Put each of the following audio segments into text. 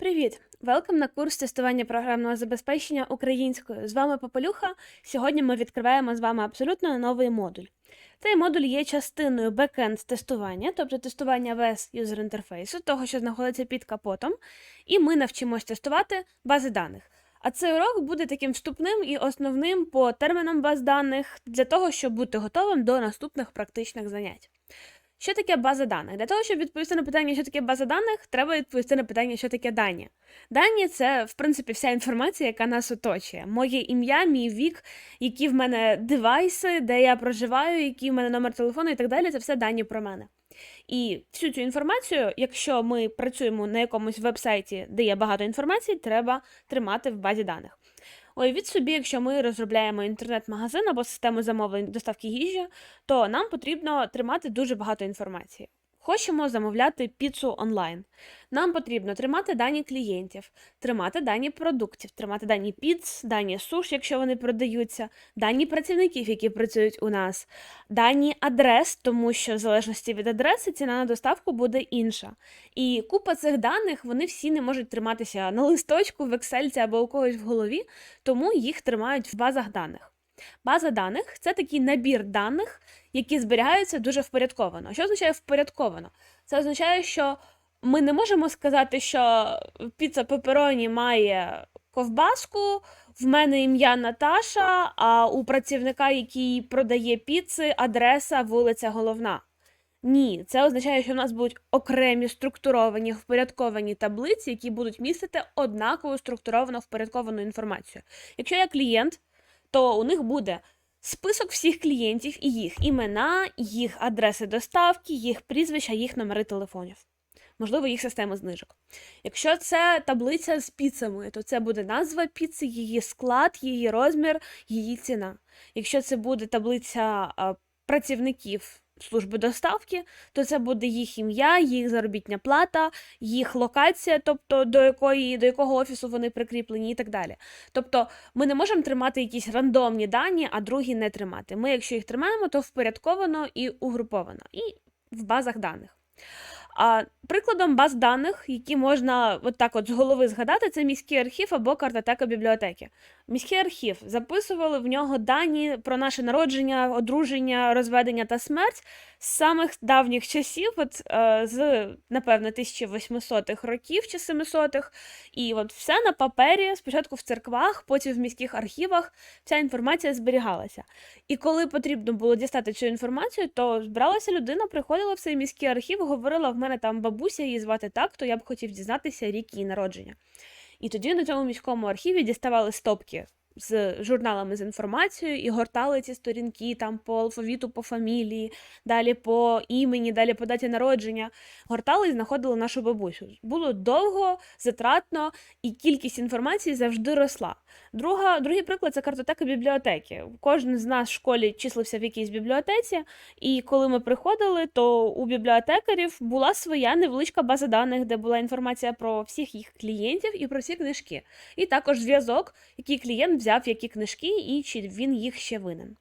Привіт! Велкам на курс тестування програмного забезпечення українською. З вами Попелюха. Сьогодні ми відкриваємо з вами абсолютно новий модуль. Цей модуль є частиною бекенд тестування, тобто тестування вес юзер інтерфейсу, того, що знаходиться під капотом, і ми навчимось тестувати бази даних. А цей урок буде таким вступним і основним по термінам баз даних для того, щоб бути готовим до наступних практичних занять. Що таке база даних? Для того, щоб відповісти на питання, що таке база даних, треба відповісти на питання, що таке дані. Дані це, в принципі, вся інформація, яка нас оточує. Моє ім'я, мій вік, які в мене девайси, де я проживаю, який в мене номер телефону і так далі. Це все дані про мене. І всю цю інформацію, якщо ми працюємо на якомусь веб-сайті, де є багато інформації, треба тримати в базі даних. Уявіть собі, якщо ми розробляємо інтернет-магазин або систему замовлень доставки їжі, то нам потрібно тримати дуже багато інформації. Хочемо замовляти піцу онлайн. Нам потрібно тримати дані клієнтів, тримати дані продуктів, тримати дані піц, дані суш, якщо вони продаються, дані працівників, які працюють у нас, дані адрес, тому що в залежності від адреси ціна на доставку буде інша. І купа цих даних вони всі не можуть триматися на листочку, в Excel або у когось в голові, тому їх тримають в базах даних. База даних це такий набір даних, які зберігаються дуже впорядковано. Що означає впорядковано? Це означає, що ми не можемо сказати, що піца пепероні має ковбаску, в мене ім'я Наташа, а у працівника, який продає піци, адреса вулиця Головна. Ні, це означає, що в нас будуть окремі структуровані, впорядковані таблиці, які будуть містити однакову структуровану впорядковану інформацію. Якщо я клієнт, то у них буде список всіх клієнтів і їх імена, їх адреси доставки, їх прізвища, їх номери телефонів. Можливо, їх система знижок. Якщо це таблиця з піцами, то це буде назва піци, її склад, її розмір, її ціна. Якщо це буде таблиця працівників служби доставки, то це буде їх ім'я, їх заробітня плата, їх локація, тобто до якої до якого офісу вони прикріплені, і так далі. Тобто ми не можемо тримати якісь рандомні дані, а другі не тримати. Ми, якщо їх тримаємо, то впорядковано і угруповано, і в базах даних. А прикладом баз даних, які можна от так от з голови згадати, це міський архів або картотека бібліотеки. Міський архів записували в нього дані про наше народження, одруження, розведення та смерть з самих давніх часів, от е, з напевно 1800-х років чи 700-х. І от все на папері, спочатку в церквах, потім в міських архівах, вся інформація зберігалася. І коли потрібно було дістати цю інформацію, то збиралася людина, приходила в цей міський архів, говорила: в мене там бабуся, її звати так, то я б хотів дізнатися рік її народження. І тоді на цьому міському архіві діставали стопки з журналами з інформацією і гортали ці сторінки там по алфавіту, по фамілії, далі по імені, далі по даті народження. Гортали і знаходили нашу бабусю. Було довго, затратно, і кількість інформації завжди росла. Друга, Другий приклад це картотека бібліотеки. Кожен з нас в школі числився в якійсь бібліотеці, і коли ми приходили, то у бібліотекарів була своя невеличка база даних, де була інформація про всіх їх клієнтів і про всі книжки. І також зв'язок, який клієнт взяв які книжки і чи він їх ще винен.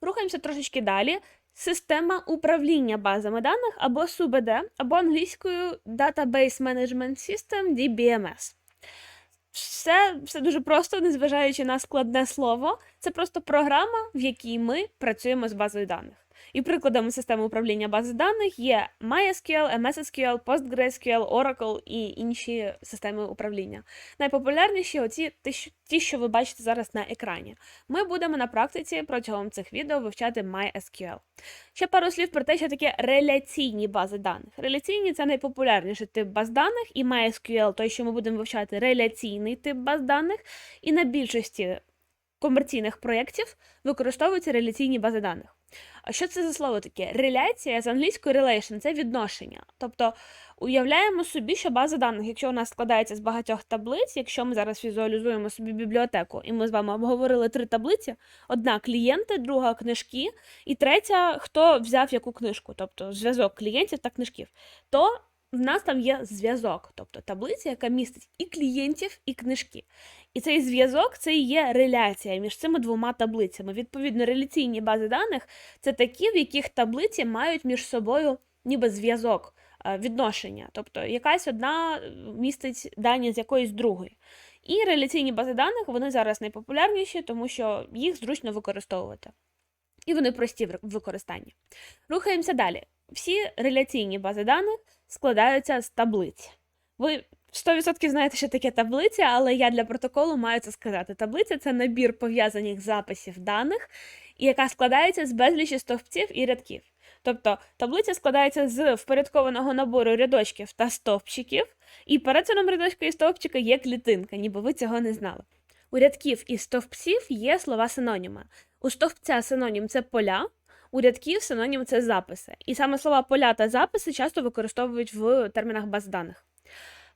Рухаємося трошечки далі. Система управління базами даних або СУБД, або англійською Database Management System DBMS. Все, все дуже просто, незважаючи на складне слово, це просто програма, в якій ми працюємо з базою даних. І прикладами системи управління бази даних є MySQL, MSSQL, PostgreSQL, Oracle і інші системи управління. Найпопулярніші оці ті, що ви бачите зараз на екрані. Ми будемо на практиці протягом цих відео вивчати MySQL. Ще пару слів про те, що таке реляційні бази даних. Реляційні це найпопулярніший тип баз даних, і MySQL, той, що ми будемо вивчати, реляційний тип баз даних, і на більшості комерційних проєктів використовуються реляційні бази даних. А що це за слово таке? Реляція з англійської relation – це відношення. Тобто уявляємо собі, що база даних, якщо нас складається з багатьох таблиць, якщо ми зараз візуалізуємо собі бібліотеку, і ми з вами обговорили три таблиці: одна клієнти, друга книжки, і третя, хто взяв яку книжку, тобто зв'язок клієнтів та книжків, то в нас там є зв'язок, тобто таблиця, яка містить і клієнтів, і книжки. І цей зв'язок це і є реляція між цими двома таблицями. Відповідно, реляційні бази даних це такі, в яких таблиці мають між собою ніби зв'язок. е, відношення, тобто якась одна е, містить дані з якоїсь другої. І реляційні бази даних вони зараз найпопулярніші, тому що їх зручно використовувати. І вони прості в використанні. Рухаємося далі. Всі реляційні бази даних складаються з таблиць. Ви 100% знаєте, що таке таблиця, але я для протоколу маю це сказати. Таблиця це набір пов'язаних записів даних, яка складається з безлічі стовпців і рядків. Тобто таблиця складається з впорядкованого набору рядочків та стовпчиків, і перед цим рядочка і стовпчика є клітинка, ніби ви цього не знали. У рядків і стовпців є слова синоніми. У стовпця синонім це поля, у рядків синонім це записи. І саме слова поля та записи часто використовують в термінах баз даних.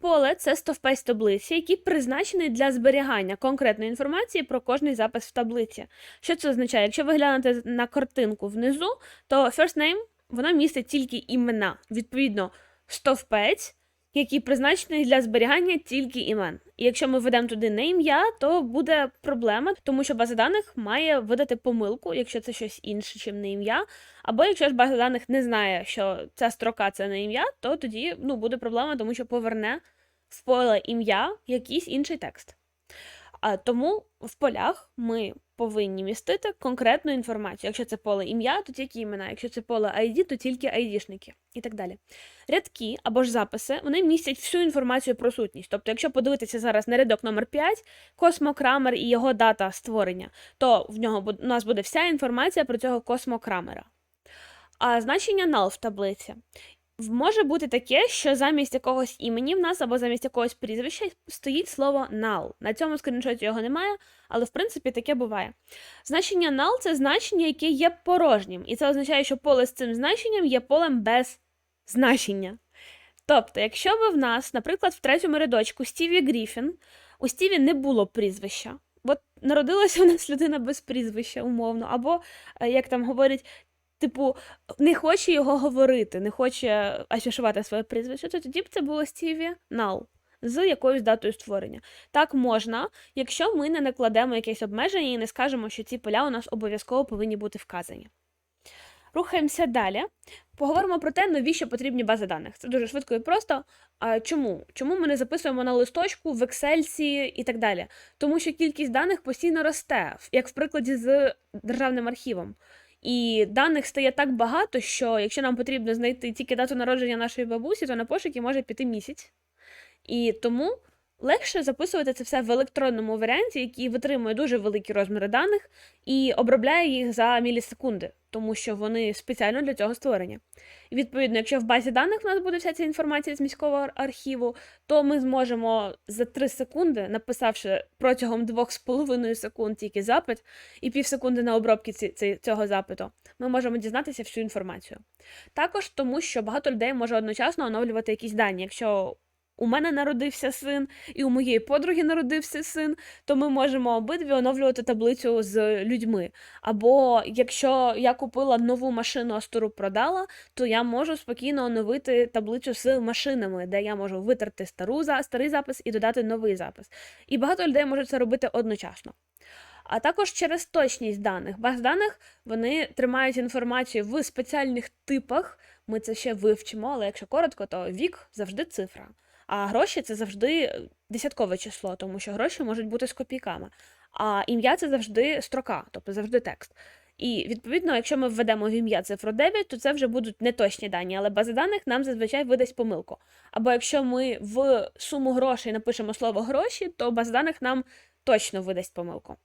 Поле це стовпець таблиці, який призначений для зберігання конкретної інформації про кожний запис в таблиці. Що це означає? Якщо ви глянете на картинку внизу, то first name вона містить тільки імена. Відповідно, стовпець, який призначений для зберігання тільки імен. І якщо ми введемо туди не ім'я, то буде проблема, тому що база даних має видати помилку, якщо це щось інше, чим не ім'я. Або якщо ж база даних не знає, що ця строка це не ім'я, то тоді ну, буде проблема, тому що поверне в поле ім'я якийсь інший текст. А тому в полях ми повинні містити конкретну інформацію. Якщо це поле ім'я, то тільки імена, якщо це поле ID, то тільки ID-шники і так далі. Рядки або ж записи вони містять всю інформацію про сутність. Тобто, якщо подивитися зараз на рядок номер 5 космокрамер і його дата створення, то в нього у нас буде вся інформація про цього космокрамера. А значення null в таблиці. Може бути таке, що замість якогось імені в нас або замість якогось прізвища стоїть слово null. На цьому скріншоті його немає, але в принципі таке буває. Значення null це значення, яке є порожнім, і це означає, що поле з цим значенням є полем без значення. Тобто, якщо би в нас, наприклад, в третьому рядочку Стіві Гріфін, у Стіві не було прізвища. От народилася у нас людина без прізвища, умовно, або, е, як там говорять, типу, не хоче його говорити, не хоче афішувати своє прізвище, то тоді б це було Стіві Нал з якоюсь датою створення. Так можна, якщо ми не накладемо якесь обмеження і не скажемо, що ці поля у нас обов'язково повинні бути вказані. Рухаємося далі. Поговоримо про те, навіщо потрібні бази даних. Це дуже швидко і просто. А Чому? Чому ми не записуємо на листочку, в Excel і так далі? Тому що кількість даних постійно росте, як в прикладі з державним архівом. І даних стає так багато, що якщо нам потрібно знайти тільки дату народження нашої бабусі, то на пошуки може піти місяць. І тому легше записувати це все в електронному варіанті, який витримує дуже великі розміри даних і обробляє їх за мілісекунди, тому що вони спеціально для цього створені. І відповідно, якщо в базі даних у нас буде вся ця інформація з міського архіву, то ми зможемо за 3 секунди, написавши протягом 2,5 секунд тільки запит, і пів секунди на обробці цього запиту, ми можемо дізнатися всю інформацію. Також тому, що багато людей може одночасно оновлювати якісь дані. Якщо у мене народився син, і у моєї подруги народився син, то ми можемо обидві оновлювати таблицю з людьми. Або якщо я купила нову машину, а стару продала, то я можу спокійно оновити таблицю з машинами, де я можу витерти стару, старий запис і додати новий запис. І багато людей можуть це робити одночасно. А також через точність даних. Баз даних вони тримають інформацію в спеціальних типах. Ми це ще вивчимо, але якщо коротко, то вік завжди цифра. А гроші це завжди десяткове число, тому що гроші можуть бути з копійками. А ім'я це завжди строка, тобто завжди текст. І відповідно, якщо ми введемо в ім'я цифру 9, то це вже будуть неточні дані, але база даних нам зазвичай видасть помилку. Або якщо ми в суму грошей напишемо слово гроші, то база даних нам точно видасть помилку.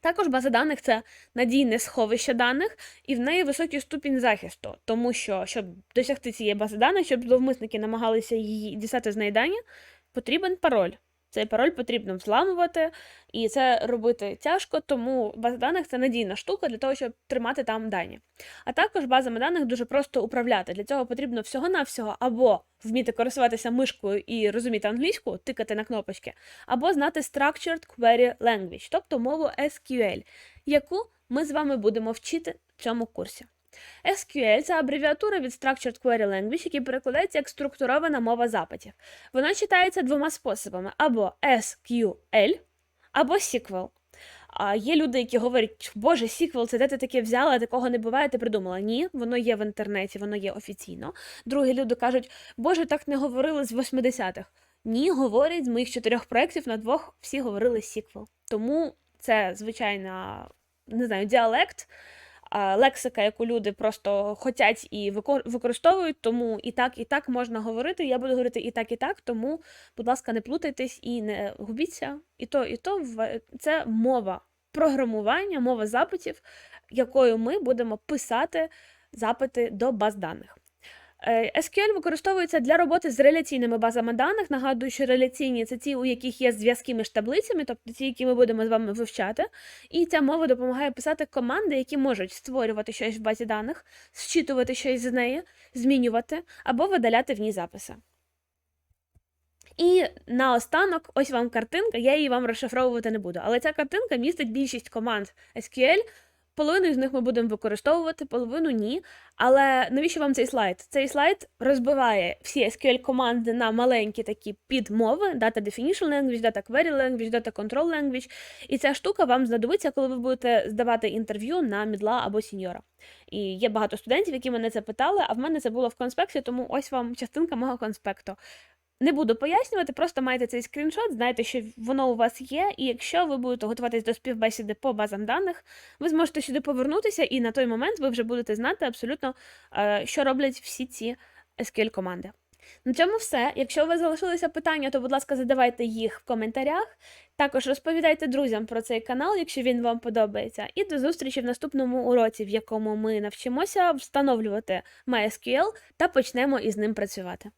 Також база даних це надійне сховище даних, і в неї високий ступінь захисту, тому що, щоб досягти цієї бази даних, щоб зловмисники намагалися її дістати з неї дані, потрібен пароль. Цей пароль потрібно взламувати, і це робити тяжко, тому база даних це надійна штука для того, щоб тримати там дані. А також базами даних дуже просто управляти. Для цього потрібно всього-навсього або вміти користуватися мишкою і розуміти англійську, тикати на кнопочки, або знати Structured Query Language, тобто мову SQL, яку ми з вами будемо вчити в цьому курсі. SQL це абревіатура від Structured Query Language, який перекладається як структурована мова запитів. Вона читається двома способами: або SQL, або SQL. А є люди, які говорять, Боже, SQL, це де ти таке взяла, такого не буває, ти придумала. Ні, воно є в інтернеті, воно є офіційно. Другі люди кажуть, Боже, так не говорили з 80-х. Ні, говорять, з моїх чотирьох проєктів на двох всі говорили SQL. Тому це звичайна, не знаю, діалект, лексика, яку люди просто хотять і використовують, тому і так, і так можна говорити. Я буду говорити і так, і так, тому, будь ласка, не плутайтесь і не губіться. І то, і то це мова програмування, мова запитів, якою ми будемо писати запити до баз даних. Е, SQL використовується для роботи з реляційними базами даних. Нагадую, що реляційні це ті, у яких є зв'язки між таблицями, тобто ті, які ми будемо з вами вивчати. І ця мова допомагає писати команди, які можуть створювати щось в базі даних, зчитувати щось з неї, змінювати або видаляти в ній записи. І наостанок, ось вам картинка, я її вам розшифровувати не буду. Але ця картинка містить більшість команд SQL. Половину з них ми будемо використовувати, половину ні. Але навіщо вам цей слайд? Цей слайд розбиває всі SQL команди на маленькі такі підмови: Data Definition Language, Data Query Language, Data Control Language. І ця штука вам знадобиться, коли ви будете здавати інтерв'ю на мідла або сіньора. І є багато студентів, які мене це питали, а в мене це було в конспекті, тому ось вам частинка мого конспекту. Не буду пояснювати, просто маєте цей скріншот, знаєте, що воно у вас є, і якщо ви будете готуватись до співбесіди по базам даних, ви зможете сюди повернутися, і на той момент ви вже будете знати абсолютно, е, що роблять всі ці SQL команди. На цьому все. Якщо у вас залишилися питання, то, будь ласка, задавайте їх в коментарях. Також розповідайте друзям про цей канал, якщо він вам подобається. І до зустрічі в наступному уроці, в якому ми навчимося встановлювати MySQL та почнемо із ним працювати.